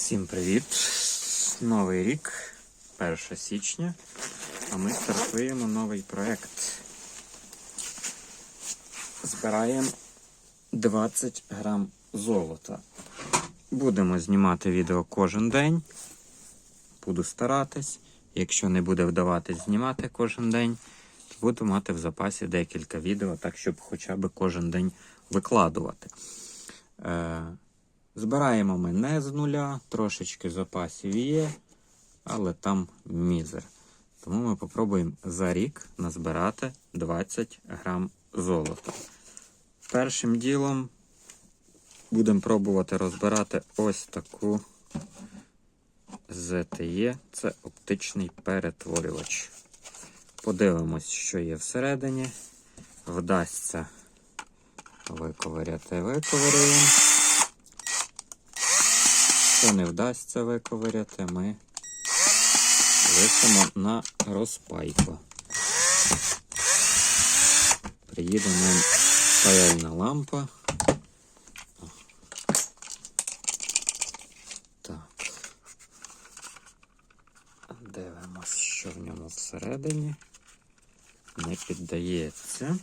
Всім привіт! Новий рік, 1 січня, а ми стартуємо новий проект. Збираємо 20 грам золота. Будемо знімати відео кожен день. Буду старатись. Якщо не буде вдаватись знімати кожен день, то буду мати в запасі декілька відео, так щоб хоча б кожен день викладувати. Е, Збираємо ми не з нуля, трошечки запасів є, але там мізер. Тому ми попробуємо за рік назбирати 20 грам золота. Першим ділом будемо пробувати розбирати ось таку ZTE. Це оптичний перетворювач. Подивимось, що є всередині. Вдасться виковиряти, виковирюємо. Що не вдасться виковиряти, ми висимо на розпайку. Приїде нам паяльна лампа. Так. Дивимось, що в ньому всередині. Не піддається.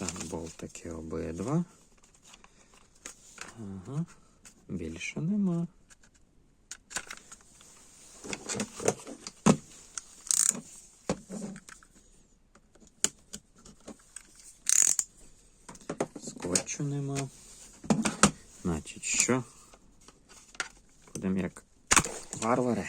Так, болтики обидва. Ага, більше нема. Скотчу нема. Значить, що? Будемо як варвари.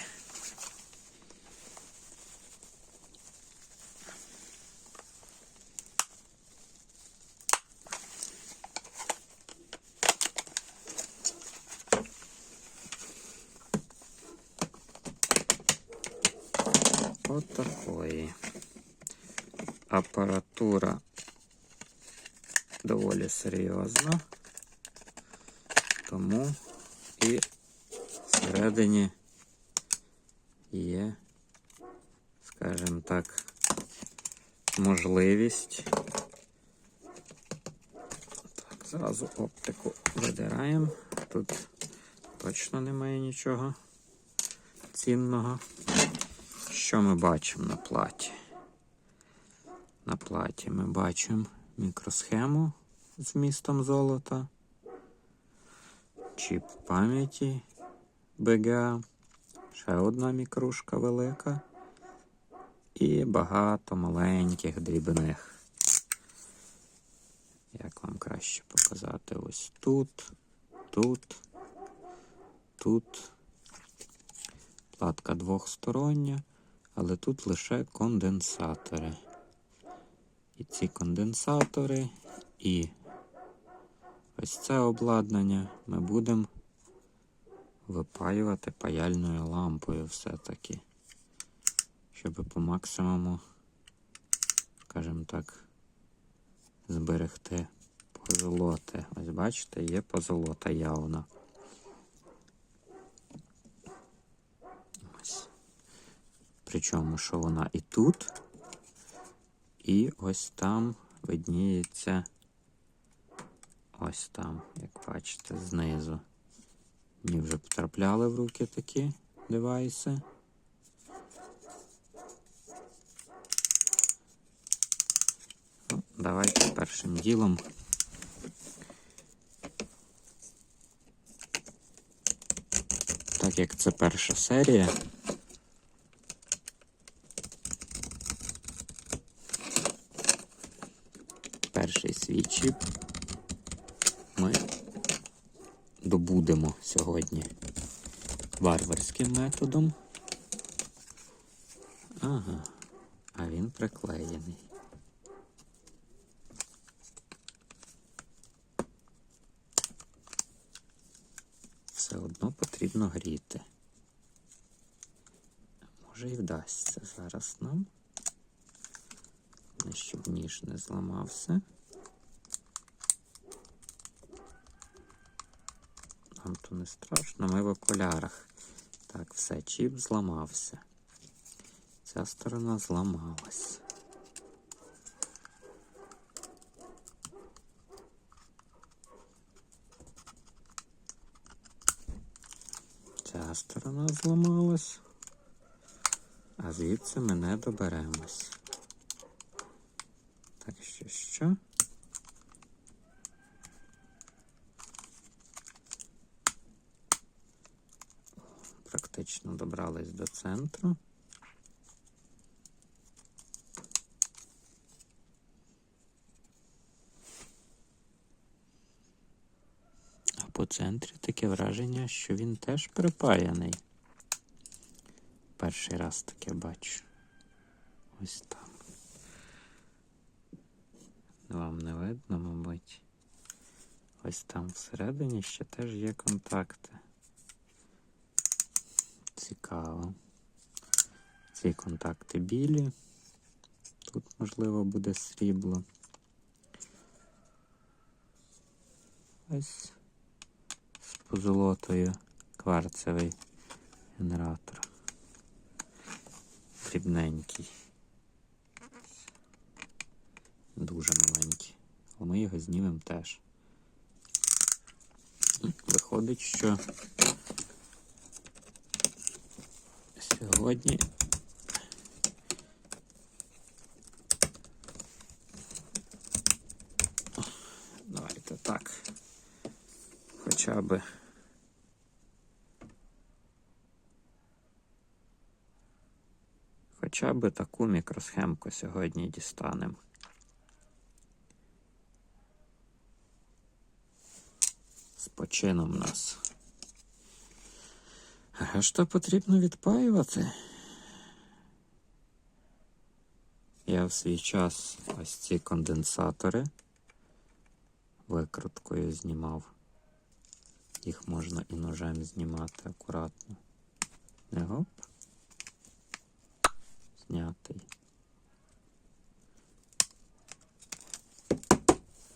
От такої. Апаратура доволі серйозна. Тому і всередині є, скажімо так, можливість. Так, зразу оптику видираємо. Тут точно немає нічого цінного. Що ми бачимо на платі? На платі ми бачимо мікросхему з вмістом золота, чіп пам'яті BGA, ще одна мікрушка велика і багато маленьких дрібних. Як вам краще показати? Ось тут, тут, тут. Платка двохстороння, але тут лише конденсатори. І ці конденсатори, і ось це обладнання ми будемо випаювати паяльною лампою все-таки, щоб по максимуму, скажімо так, зберегти позолоти. Ось бачите, є позолота явно. Ось. Причому, що вона і тут, і ось там видніється ось там, як бачите, знизу. Мені вже потрапляли в руки такі девайси. Ну, давайте першим ділом. Так як це перша серія. перший свій ми добудемо сьогодні варварським методом. Ага, а він приклеєний. Все одно потрібно гріти. Може і вдасться зараз нам. Щоб ніж не зламався. Нам то не страшно, ми в окулярах. Так, все, чіп зламався. Ця сторона зламалась. Ця сторона зламалась. А звідси ми не доберемось. Так, що що? Практично добрались до центру. А по центрі таке враження, що він теж припаяний. Перший раз таке бачу. Ось там. Вам не видно, мабуть. Ось там всередині ще теж є контакти. Цікаво. Ці контакти білі. Тут, можливо, буде срібло. Ось з позолотою кварцевий генератор. Дрібненький. Дуже маленький. Але ми його знімемо теж. Виходить, що сьогодні давайте так. Хоча би хоча би таку мікросхемку сьогодні дістанемо. З почином нас. Решта потрібно відпаювати. Я в свій час ось ці конденсатори викруткою знімав. Їх можна і ножем знімати акуратно. Не гоп. Знятий.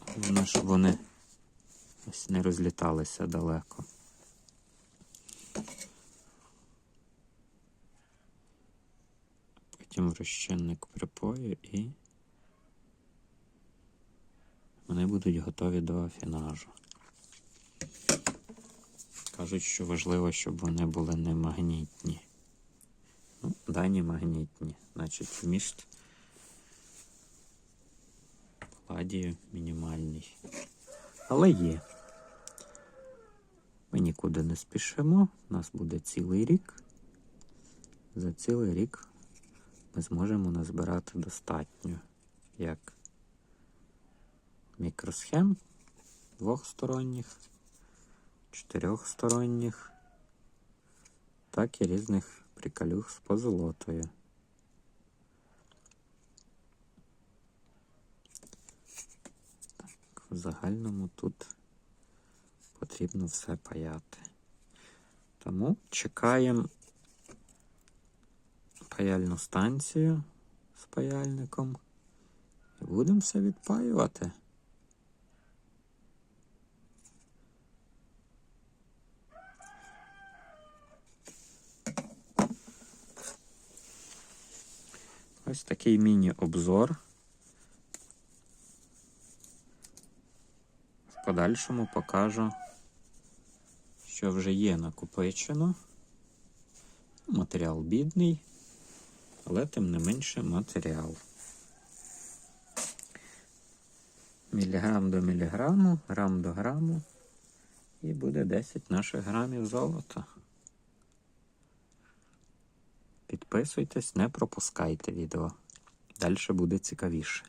Головне, щоб вони ось не розліталися далеко. Потім розчинник припою і вони будуть готові до афінажу. Кажуть, що важливо, щоб вони були не магнітні. Ну, дані магнітні, значить вміст паладію мінімальний. Але є. Ми нікуди не спішимо. У нас буде цілий рік. За цілий рік ми зможемо назбирати достатньо як мікросхем двохсторонніх, чотирьохсторонніх, так і різних приколюх з позолотою. Так, в загальному тут потрібно все паяти. Тому чекаємо паяльну станцію з паяльником і будемо все відпаювати. Ось такий міні-обзор. В подальшому покажу, що вже є накопичено. Матеріал бідний, але тим не менше матеріал. Міліграм до міліграму, грам до граму. І буде 10 наших грамів золота. Підписуйтесь, не пропускайте відео. Далі буде цікавіше.